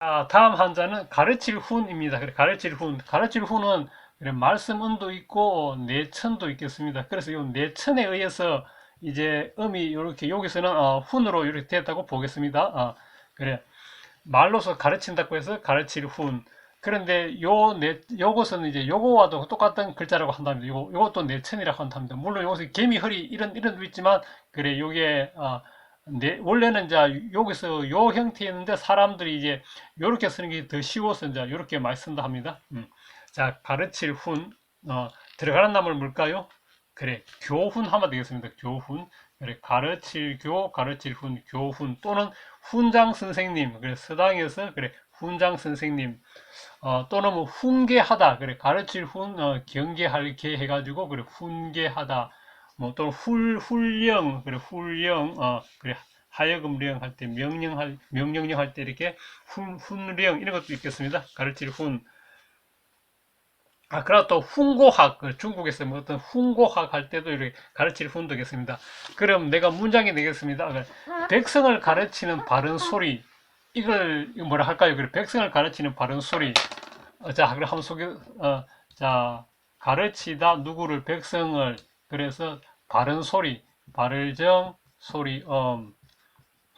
자, 다음 한자는 가르칠 훈입니다. 가르칠 훈. 가르칠 훈은 말씀 은도 있고 내천도 있겠습니다. 그래서 이 내천에 의해서 이제 음이 이렇게 여기서는 어, 훈으로 이렇게 됐다고 보겠습니다. 어, 그래 말로서 가르친다고 해서 가르칠 훈. 그런데 요 내, 요것은 이제 요거와도 똑같은 글자라고 한답니다. 요거, 요것도 내천이라고 한답니다. 물론 요것은 개미 허리 이런 이런 도 있지만 그래 요게 어, 네, 원래는 이제 여기서 요 형태에 있는데 사람들이 이제 요렇게 쓰는 게 더 쉬워서 이제 요렇게 많이 쓴다 합니다. 음. 자, 가르칠 훈, 어, 들어가는 나물 뭘까요? 그래, 교훈 하면 되겠습니다. 교훈. 그래, 가르칠 교, 가르칠 훈, 교훈 또는 훈장 선생님. 그래, 서당에서 그래, 훈장 선생님. 어, 또는 뭐 훈계하다. 그래, 가르칠 훈, 어, 경계할 게 해가지고 그래, 훈계하다. 뭐 또는 훌 훈령 그래 훈령 어 그래 하여금령 할 때 명령할 명령령 할 때 이렇게 훈 훈령 이런 것도 있겠습니다. 가르칠 훈. 아, 그리고 또 훈고학, 그 중국에서 뭐 어떤 훈고학 할 때도 이렇게 가르칠 훈도 겠습니다. 그럼 내가 문장이 되겠습니다. 그 백성을 가르치는 바른 소리. 이걸 뭐라 할까요? 그래, 백성을 가르치는 바른 소리. 어, 자, 그럼 한번 소개, 어, 자, 가르치다 누구를 백성을 그래서 바른 소리, 바를정, 소리엄.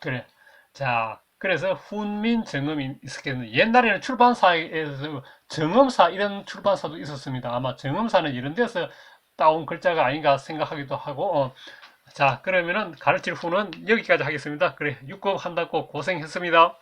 그래. 자, 그래서 훈민 정음이 있었겠는데 옛날에는 출판사에서 정음사 이런 출판사도 있었습니다. 아마 정음사는 이런 데서 따온 글자가 아닌가 생각하기도 하고 어. 자 그러면은 가르칠 후는 여기까지 하겠습니다. 그래 6급 한다고 고생했습니다.